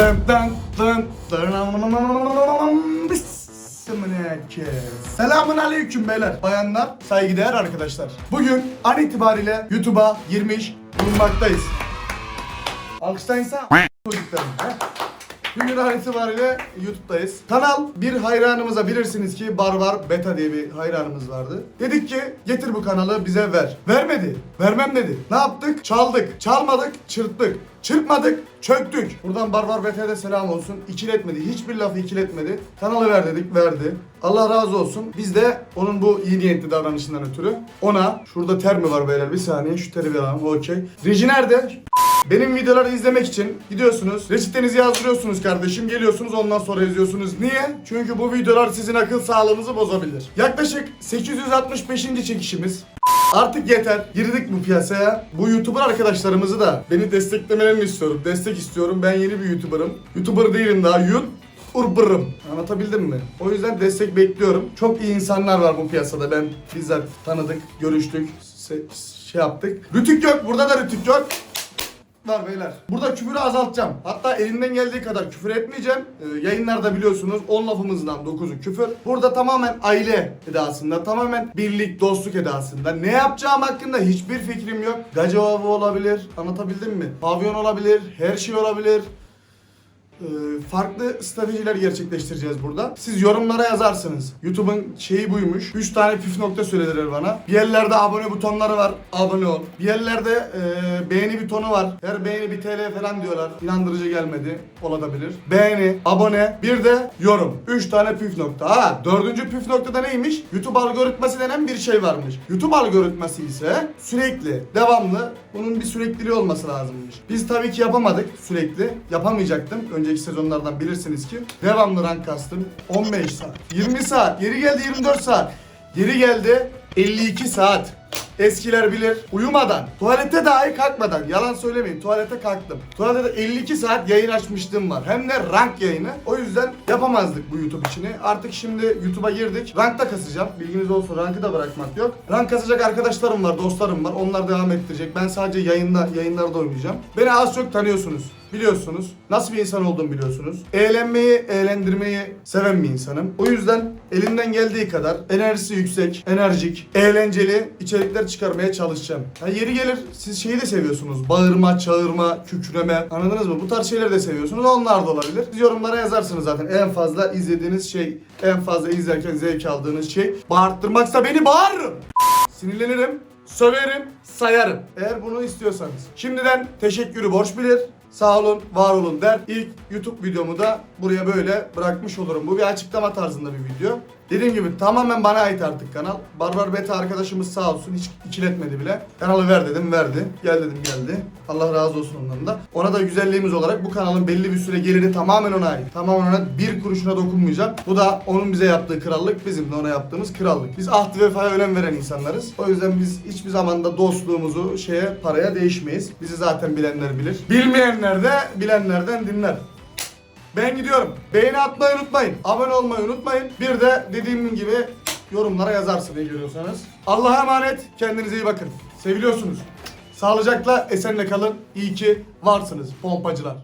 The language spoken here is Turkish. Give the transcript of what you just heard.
Dın. Selamun aleyküm beyler, bayanlar, saygıdeğer arkadaşlar. Bugün an itibariyle YouTube'a girmiş bulunmaktayız. Alkışlayınsa çocuklarım. Bugün itibariyle YouTube'dayız. Kanal bir hayranımıza bilirsiniz ki Barbar Beta diye bir hayranımız vardı. Dedik ki getir bu kanalı bize ver. Vermedi. Vermem dedi. Ne yaptık? Çaldık. Çalmadık. Çırptık. Çırpmadık. Çöktük. Buradan Barbar Beta'ya da selam olsun. İkiletmedi. Hiçbir lafı ikiletmedi. Kanalı ver dedik. Verdi. Allah razı olsun. Biz de onun bu iyi niyetli davranışından ötürü ona şurada ter mi var beyler? Bir saniye şu teri bir alalım. Okey. Reji nerede? Benim videoları izlemek için gidiyorsunuz, reçetenizi yazdırıyorsunuz kardeşim, geliyorsunuz ondan sonra izliyorsunuz. Niye? Çünkü bu videolar sizin akıl sağlığınızı bozabilir. Yaklaşık 865. çekişimiz. Artık yeter. Girdik bu piyasaya. Bu YouTuber arkadaşlarımızı da beni desteklemelerini istiyorum. Destek istiyorum. Ben yeni bir YouTuber'ım. YouTuber değilim daha. YouTuber'ım. Anlatabildim mi? O yüzden destek bekliyorum. Çok iyi insanlar var bu piyasada. Ben bizzat tanıdık, görüştük, şey yaptık. Rütük yok. Burada da rütük yok var beyler. Burada küfürü azaltacağım. Hatta elimden geldiği kadar küfür etmeyeceğim. Ee, yayınlarda biliyorsunuz 10 lafımızdan 9'u küfür. Burada tamamen aile edasında, tamamen birlik, dostluk edasında. Ne yapacağım hakkında hiçbir fikrim yok. Gacı avı olabilir, anlatabildim mi? Pavyon olabilir, her şey olabilir. Ee, farklı stratejiler gerçekleştireceğiz burada. Siz yorumlara yazarsınız. YouTube'un şeyi buymuş. 3 tane püf nokta söylediler bana. Bir yerlerde abone butonları var. Abone ol. Bir yerlerde e, beğeni butonu var. Her beğeni bir TL falan diyorlar. İnandırıcı gelmedi. Olabilir. Beğeni, abone, bir de yorum. 3 tane püf nokta. Ha, dördüncü püf noktada neymiş? YouTube algoritması denen bir şey varmış. YouTube algoritması ise sürekli, devamlı bunun bir sürekliliği olması lazımmış. Biz tabii ki yapamadık sürekli. Yapamayacaktım. Önceki sezonlardan bilirsiniz ki. Devamlı rank kastım. 15 saat, 20 saat, yeri geldi 24 saat. Yeri geldi 52 saat. Eskiler bilir. Uyumadan, tuvalete dahi kalkmadan, yalan söylemeyin tuvalete kalktım. Tuvalete 52 saat yayın açmışlığım var. Hem de rank yayını. O yüzden yapamazdık bu YouTube işini. Artık şimdi YouTube'a girdik. Rankta kasacağım. Bilginiz olsun rankı da bırakmak yok. Rank kasacak arkadaşlarım var, dostlarım var. Onlar devam ettirecek. Ben sadece yayında, yayınlarda oynayacağım. Beni az çok tanıyorsunuz. Biliyorsunuz. Nasıl bir insan olduğumu biliyorsunuz. Eğlenmeyi, eğlendirmeyi seven bir insanım. O yüzden elimden geldiği kadar enerjisi yüksek, enerjik, eğlenceli içerikler çıkarmaya çalışacağım. Ha, yeri gelir siz şeyi de seviyorsunuz. Bağırma, çağırma, kükreme. Anladınız mı? Bu tarz şeyleri de seviyorsunuz. Onlar da olabilir. Siz yorumlara yazarsınız zaten. En fazla izlediğiniz şey, en fazla izlerken zevk aldığınız şey. Bağırttırmaksa beni bağırırım. Sinirlenirim, söverim, sayarım. Eğer bunu istiyorsanız. Şimdiden teşekkürü borç bilir. Sağ olun, var olun der. İlk YouTube videomu da buraya böyle bırakmış olurum. Bu bir açıklama tarzında bir video. Dediğim gibi tamamen bana ait artık kanal. Barbar Beta arkadaşımız sağ olsun hiç ikiletmedi bile. Kanalı ver dedim verdi. Gel dedim geldi. Allah razı olsun ondan da. Ona da güzelliğimiz olarak bu kanalın belli bir süre geliri tamamen ona ait. Tamamen ona bir kuruşuna dokunmayacağım. Bu da onun bize yaptığı krallık, bizim de ona yaptığımız krallık. Biz ahdi vefaya önem veren insanlarız. O yüzden biz hiçbir zaman da dostluğumuzu şeye, paraya değişmeyiz. Bizi zaten bilenler bilir. Bilmeyenler de bilenlerden dinler. Ben gidiyorum. Beğeni atmayı unutmayın. Abone olmayı unutmayın. Bir de dediğim gibi yorumlara yazarsın ne görüyorsanız. Allah'a emanet. Kendinize iyi bakın. Seviliyorsunuz. Sağlıcakla esenle kalın. İyi ki varsınız pompacılar.